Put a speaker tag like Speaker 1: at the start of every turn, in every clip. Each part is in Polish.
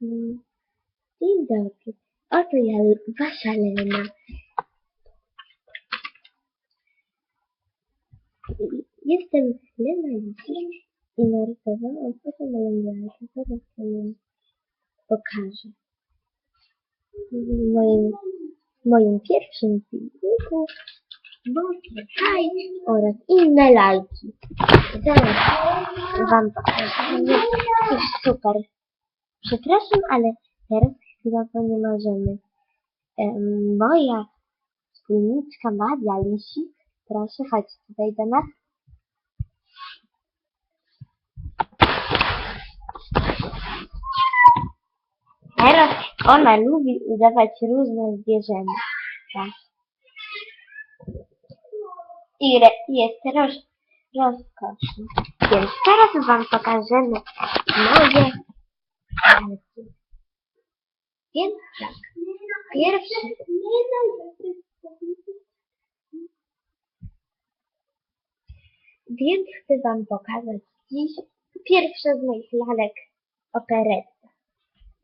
Speaker 1: Dzień dobry. Oto ja, wasza Lena. Jestem Lena Lisik i narysowałam fotę malarza. Zaraz ją pokażę. W moim, w moim pierwszym filmiku Boże, haj oraz inne lajki. Zaraz wam pokażę. Jest super. Przepraszam, ale teraz chwilowo nie możemy. Em, moja wspólniczka Madia Lisik, proszę chodź tutaj do nas. Teraz ona lubi udawać różne zwierzęta. I jest roz, rozkoszna. Więc teraz wam pokażemy moje Więc tak, pierwszy Więc chcę wam pokazać dziś pierwsze z moich lalek operetta.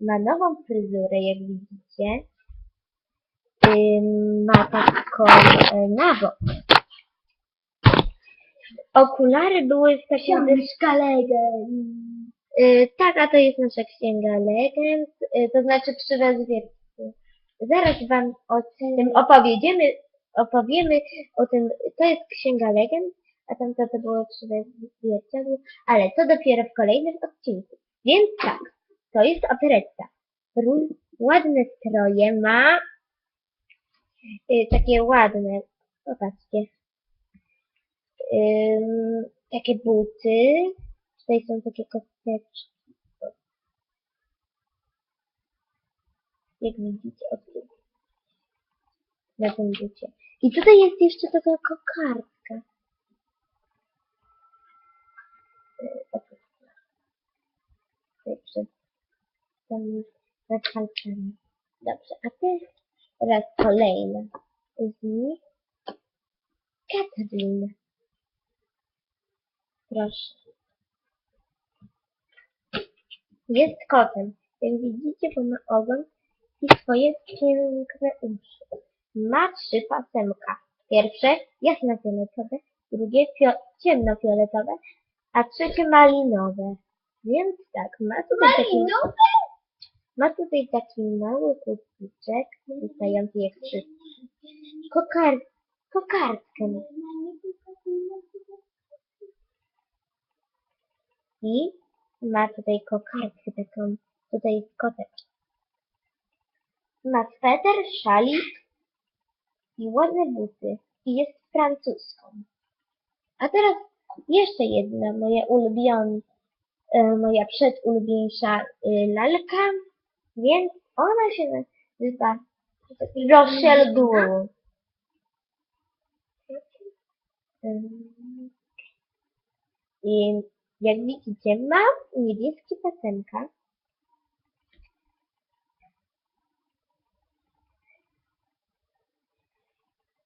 Speaker 1: Ma nową fryzurę, jak widzicie. Ma taką e, na bok. Okulary były.
Speaker 2: Książka legend.
Speaker 1: Y, tak, a to jest nasza księga legend, y, to znaczy przy rozwiertku. Zaraz wam o tym opowiedziemy, opowiemy o tym, to jest księga legend, a tamto to było przy rozwierciadłu, ale to dopiero w kolejnym odcinku. Więc tak, to jest operetta. Ró- ładne stroje ma, y, takie ładne, popatrzcie, takie buty, Tutaj są takie kosteczki. Jak widzicie, o tu. Na tym bucie. I tutaj jest jeszcze taka kokardka. Tutaj przed tam nad palcami. Dobrze, a teraz kolejna z nich. Katarina. Proszę. Jest kotem. Jak widzicie, bo ma ogon i swoje piękne uszy. Ma trzy pasemka. Pierwsze jasno-fioletowe, drugie fio- ciemnofioletowe, a trzecie malinowe. Więc tak, ma tutaj taki,
Speaker 2: Malinowe?
Speaker 1: ma tutaj taki mały kucyczek, wystający jak przy kokar, kokardkę. I ma tutaj kokardkę taką, tutaj kotek. Ma sweter, szalik i ładne buty. I jest francuską. A teraz jeszcze jedna moja ulubiona, e, moja przedulubieńsza e, lalka, więc ona się nazywa Rochelle. Ym, I jak widzicie, ma niebieskie pasemka.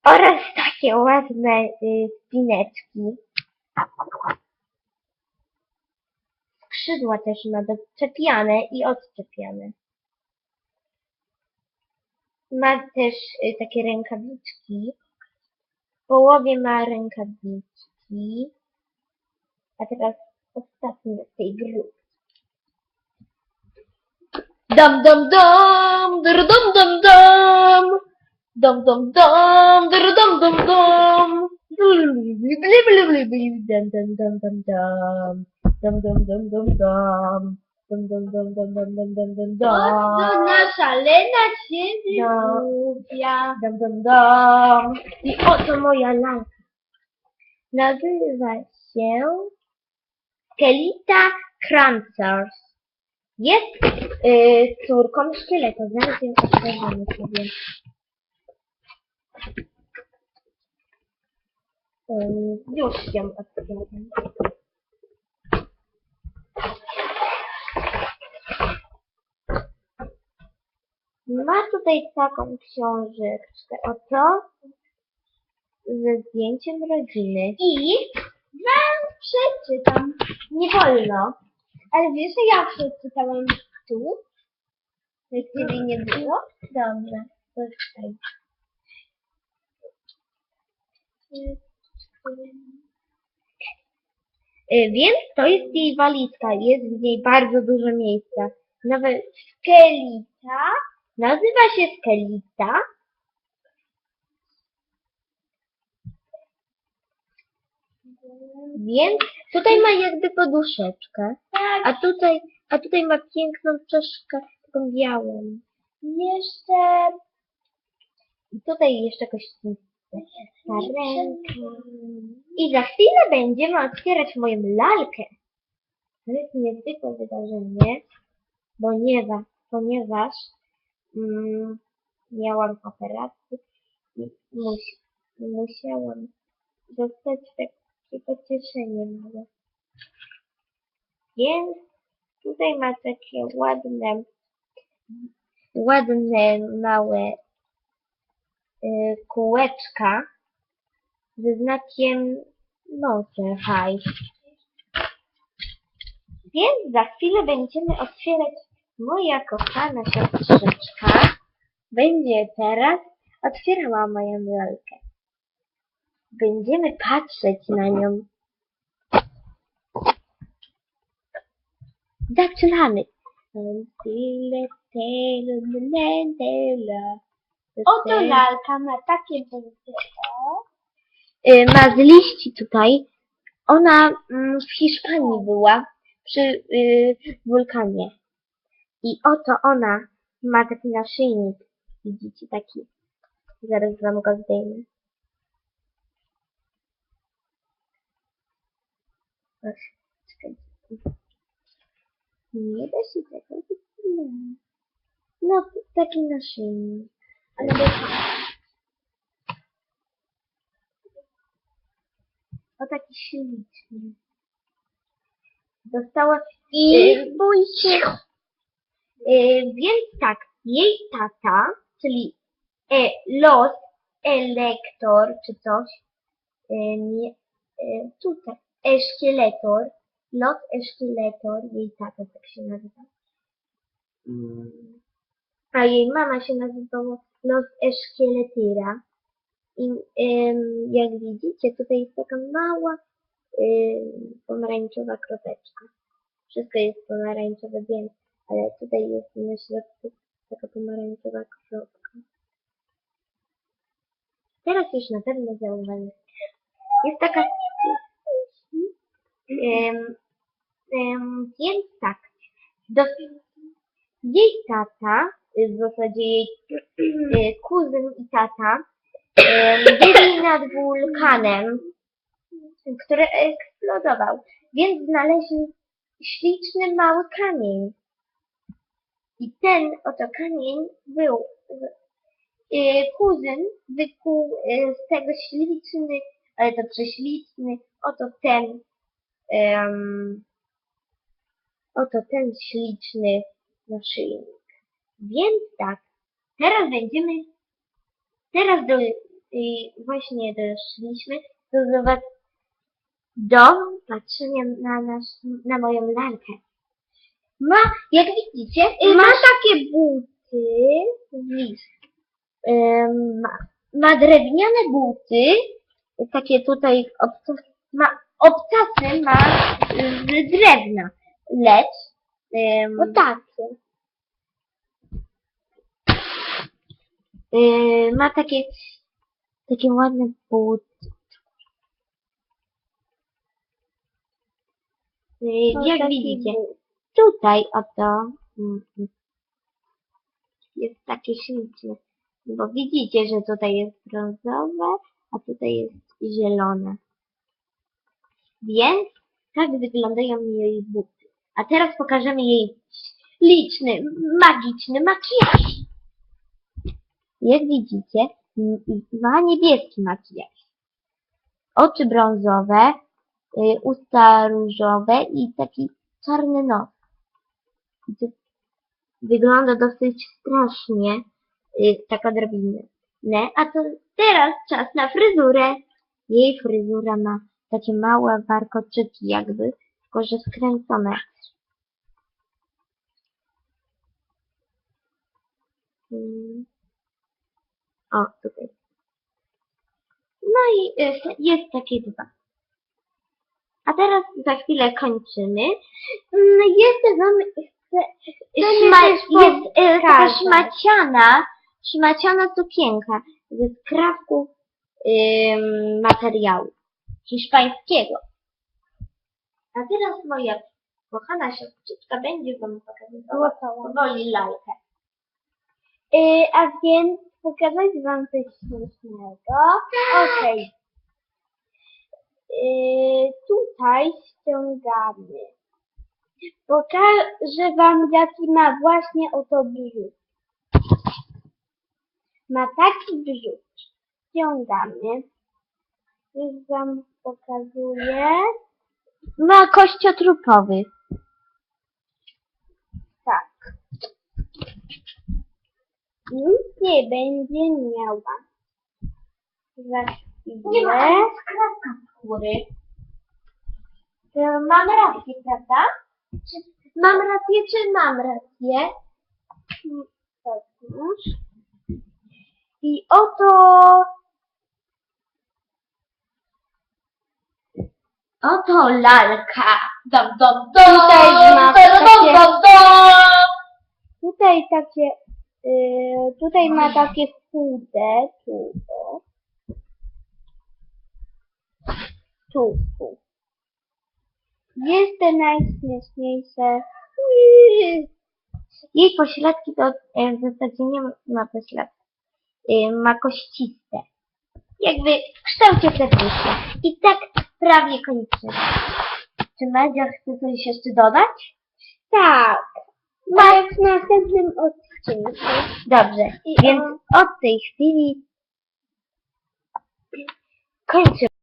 Speaker 1: Oraz takie ładne y, spineczki. Skrzydła też ma doczepiane i odczepiane. Ma też y, takie rękawiczki. W połowie ma rękawiczki. A teraz ostatni z tej grupy. Dam dam dam, dr dam dam dam, dam dam dam, dr dam dam dam, dam dam dam dam dam, dam dam dam dam dam, dam dam dam dam dam dam dam dam dam.
Speaker 2: nasza Lena się
Speaker 1: No.
Speaker 2: wygłupia.
Speaker 1: Dam, dam, dam. I oto moja lalka. Nazywa się Skelita Crancers. Jest y, córką szkieleta. Zaraz ją otworzymy sobie. Ym, już ją otwieram. Ma tutaj taką książeczkę, oto, ze zdjęciem rodziny.
Speaker 2: I wam przeczytam.
Speaker 1: Nie wolno.
Speaker 2: Ale wiesz, że ja przeczytałam tu?
Speaker 1: Ciebie nie było? Dobrze, tutaj. Y, Więc to jest jej walizka, jest w niej bardzo dużo miejsca. Nawet skelita, nazywa się skelita. Więc tutaj ma jakby poduszeczkę,
Speaker 2: Tak,
Speaker 1: a tutaj, a tutaj ma piękną czaszkę, taką białą.
Speaker 2: jeszcze
Speaker 1: I tutaj jeszcze kościste. Ręka. I za chwilę będziemy otwierać moją lalkę. To jest niezwykłe wydarzenie, ponieważ, ponieważ mm, miałam operację i mus, musiałam dostać takie pocieszenie małe. Więc tutaj ma takie ładne, ładne, małe y, kółeczka ze znakiem hajs. Więc za chwilę będziemy otwierać moja kochana siostrzyczka. Będzie teraz otwierała moją lalkę. Będziemy patrzeć na nią. Zaczynamy.
Speaker 2: oto lalka ma takie buty.
Speaker 1: Y, ma z liści tutaj. Ona mm, w Hiszpanii była przy y, wulkanie. I oto ona ma taki naszyjnik. Widzicie taki. Zaraz wam go zdejmę. Proszę, czekajcie. Nie da się tego wycinać. No, taki naszyjnik. Ale O taki śliczny. Dostała
Speaker 2: I
Speaker 1: Yy, bójcie. Yy, więc tak, jej tata, czyli e, Los Elektor, czy coś, e, nie, e, tutaj, Eszkieletor, Los Eszkieletor, jej tata tak się nazywa. Mm. A jej mama się nazywała Los Eszkieletira. I em, jak widzicie, tutaj jest taka mała em, pomarańczowa kropeczka. Wszystko jest pomarańczowe, wiem, ale tutaj jest na środku taka pomarańczowa kropka. Teraz już na pewno zauważycie. Jest taka... Więc tak. Do, jej tata, w zasadzie jej e, kuzyn i tata, byli nad wulkanem, który eksplodował, więc znaleźli śliczny mały kamień. I ten oto kamień był, e, kuzyn wykuł e, z tego śliczny, ale to prześliczny, oto ten, em, oto ten śliczny naszyjnik. Więc tak, teraz będziemy, teraz do, y, właśnie doszliśmy do, do patrzenia na, nasz, na moją lalkę. Ma, jak widzicie,
Speaker 2: Y,
Speaker 1: ma takie buty z list. Ym, ma, ma drewniane buty, takie tutaj ma, obcasy ma z drewna, lecz ym,
Speaker 2: O takie.
Speaker 1: Yy, ma takie, takie ładne buty. Yy,
Speaker 2: O,
Speaker 1: jak
Speaker 2: taki
Speaker 1: widzicie,
Speaker 2: but.
Speaker 1: tutaj oto mm, jest takie śliczne. Bo widzicie, że tutaj jest brązowe, a tutaj jest zielone. Więc tak wyglądają jej buty. A teraz pokażemy jej liczny, magiczny makijaż. Jak widzicie, ma niebieski makijaż. Oczy brązowe, y, usta różowe i taki czarny nos. Wygląda dosyć strasznie, y, tak odrobinę. A to teraz czas na fryzurę. Jej fryzura ma takie małe warkoczyki jakby, tylko że skręcone. O, tutaj. No i y, jest takie dwa. A teraz za chwilę kończymy. Mm, jest y, taka szmaciana, szmaciana sukienka ze skrawków ym, materiału hiszpańskiego. A teraz moja kochana siostrzyczka będzie wam pokazywała powoli lalkę.
Speaker 2: Y, a więc pokazać wam coś śmiesznego. Okej. Y, tutaj ściągamy. Pokażę wam jaki ma właśnie oto brzuch. Ma taki brzuch. Ściągamy. Już wam pokazuję.
Speaker 1: Ma kościotrupowy.
Speaker 2: Tak. Nic nie będzie miała. Za
Speaker 1: Nie ma
Speaker 2: chwilę.
Speaker 1: skóry. To Mam rację, prawda? Czy, mam rację, czy mam rację?
Speaker 2: Otwórz. I oto
Speaker 1: Oto lalka. Dom, dom, dom.
Speaker 2: Tutaj ma takie-
Speaker 1: dom, dom.
Speaker 2: tutaj takie, y, tutaj ma takie chude, tu, o. Tu, tu. Jest te najśmieszniejsze.
Speaker 1: Jej pośladki to e, w zasadzie nie ma- pośladki. E, Ma kościste. Jakby w kształcie serduszka. I tak prawie kończymy. Czy Madzia chce coś jeszcze dodać?
Speaker 2: Tak. Ma w następnym odcinku.
Speaker 1: Dobrze,
Speaker 2: I
Speaker 1: więc od tej chwili kończymy.